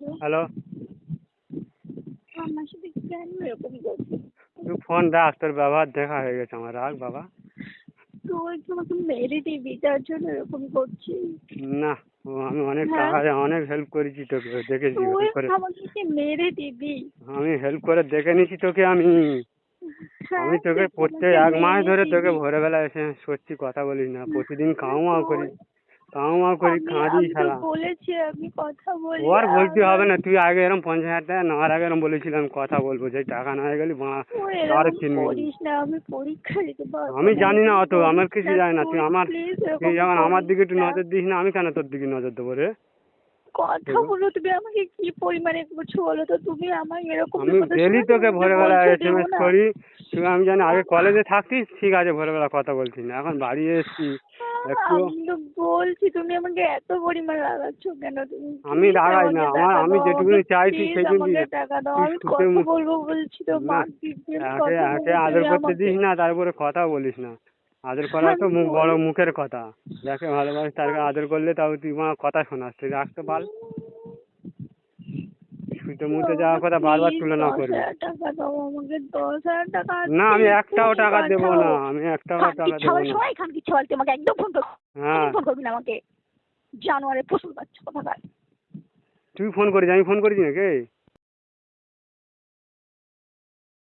Hello. আমার সাথে কেন এরকম করছিস তুই ফোন রাখ তোর ব্যবহার দেখা হয়ে গেছে আমার রাখ বাবা। তুই কি আমাকে মেরে দিবি তার জন্য এরকম করছিস না আমি অনেক হ্যাঁ? টাকা অনেক হেল্প করেছি তোকে দেখেছি আমাকে মেরে দিবি আমি হেল্প করে দেখে নিয়েছি তোকে আমি। হ্যাঁ, আমি তোকে প্রত্যেক এক মাস ধরে তোকে। ভোরবেলা এসে সত্যি কথা বলিস না প্রতিদিন কাউ মাউ করি। করি আমি- কাঁদি শালা। বলেছি আমি কথা বলি ও আর বলতে হবে না তুই আগে এরকম পঞ্চাশ হাজার টাকা নেওয়ার আগে এরকম বলেছিলাম কথা বলব যে টাকা না গেলি আরও চিনবি আমি জানি না অত আমার কিছু জানি না তুই আমার তুই যখন আমার দিকে একটু নজর দিস না আমি কেন তোর দিকে নজর দেবো রে? কথা বলো তুমি আমাকে কি পরিমাণে বলো তো তুমি আমাকে এরকম আমি ডেলি তোকে ভোরবেলা বলছো এস এম দেবো এস না। করি তুই আমি জানি আগে কলেজে থাকতিস ঠিক আছে ভোরবেলা কথা বলছি না এখন বাড়ি এসছি। আমি তো বলছি তুমি আমাকে এত পরিমাণ রাগাচ্ছ কেন? তুমি আমি রাগাই না, আমার- আমি যেটুকুনি চাইছি please সেটুকুনি টাকা দাও। আমি সুখে বলব বলছি তো আগে আদর করতে দিস না তারপরে কথা বলিস না। আদর করা তো মুখ বড় মুখের কথা। যাকে ভালোবাসিস তাকে আদর করলে তাও তুই মা কথা শোনাস তুই রাখতে পার মুতে যাওয়ার কথা বারবার তুলনা করবি। না আমি একটাও টাকা দেবো না আমি একটাও টাকা দেবো না। সবাই খান একদম ফোন করবি হ্যাঁ। ফোন করবি না আমাকে। জানুয়ারে ফসল বাচ্চা কথা তুই ফোন করিস আমি ফোন করিস নাকি?